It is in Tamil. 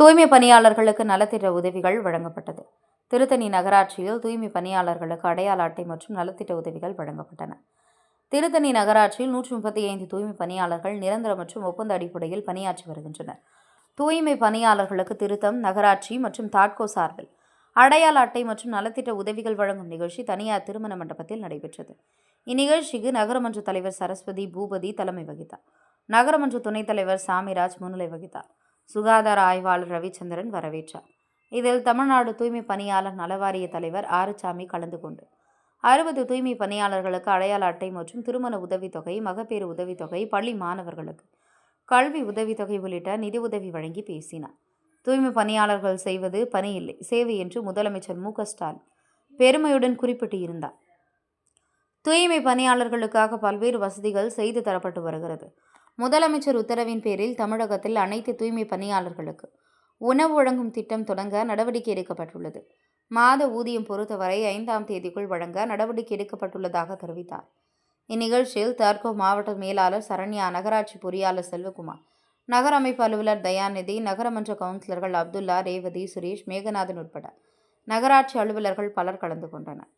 தூய்மை பணியாளர்களுக்கு நலத்திட்ட உதவிகள் வழங்கப்பட்டது. திருத்தணி நகராட்சியில் தூய்மை பணியாளர்களுக்கு அடையாள அட்டை மற்றும் நலத்திட்ட உதவிகள் வழங்கப்பட்டன. திருத்தணி நகராட்சியில் நூற்றி முப்பத்தி ஐந்து தூய்மை பணியாளர்கள் நிரந்தர மற்றும் ஒப்பந்த அடிப்படையில் பணியாற்றி வருகின்றனர். தூய்மை பணியாளர்களுக்கு திருத்தம் நகராட்சி மற்றும் தாட்கோ சார்பில் அடையாள அட்டை மற்றும் நலத்திட்ட உதவிகள் வழங்கும் நிகழ்ச்சி தனியார் திருமண மண்டபத்தில் நடைபெற்றது. இந்நிகழ்ச்சிக்கு நகரமன்ற தலைவர் சரஸ்வதி பூபதி தலைமை வகித்தார். நகரமன்ற துணைத் தலைவர் சாமிராஜ் முன்னிலை வகித்தார். சுகாதார ஆய்வாளர் ரவிச்சந்திரன் வரவேற்றார். இதில் தமிழ்நாடு தூய்மை பணியாளர் நலவாரிய தலைவர் ஆறுசாமி கலந்து கொண்டு. அறுபது தூய்மை பணியாளர்களுக்கு அடையாள அட்டை மற்றும் திருமண உதவித்தொகை மகப்பேறு உதவித்தொகை பள்ளி மாணவர்களுக்கு கல்வி உதவித்தொகை உள்ளிட்ட நிதி உதவி வழங்கி பேசினார். தூய்மை பணியாளர்கள் செய்வது பணி இல்லை சேவை என்று முதலமைச்சர் மு. ஸ்டாலின் பெருமையுடன் குறிப்பிட்டு இருந்தார் தூய்மை பணியாளர்களுக்காக பல்வேறு வசதிகள் செய்து தரப்பட்டு வருகிறது. முதலமைச்சர் உத்தரவின் பேரில் தமிழகத்தில் அனைத்து தூய்மை பணியாளர்களுக்கு உணவு வழங்கும் திட்டம் தொடங்க நடவடிக்கை எடுக்கப்பட்டுள்ளது. மாத ஊதியம் பொறுத்தவரை ஐந்தாம் தேதிக்குள் வழங்க நடவடிக்கை எடுக்கப்பட்டுள்ளதாக தெரிவித்தார். இந்நிகழ்ச்சியில் தார்கோ மாவட்ட மேலாளர் சரண்யா நகராட்சி பொறியாளர் செல்வகுமார் நகர அமைப்பு அலுவலர் தயாநிதி நகரமன்ற கவுன்சிலர்கள் அப்துல்லா ரேவதி சுரேஷ் மேகநாதன் உட்பட நகராட்சி அலுவலர்கள் பலர் கலந்து கொண்டனர்.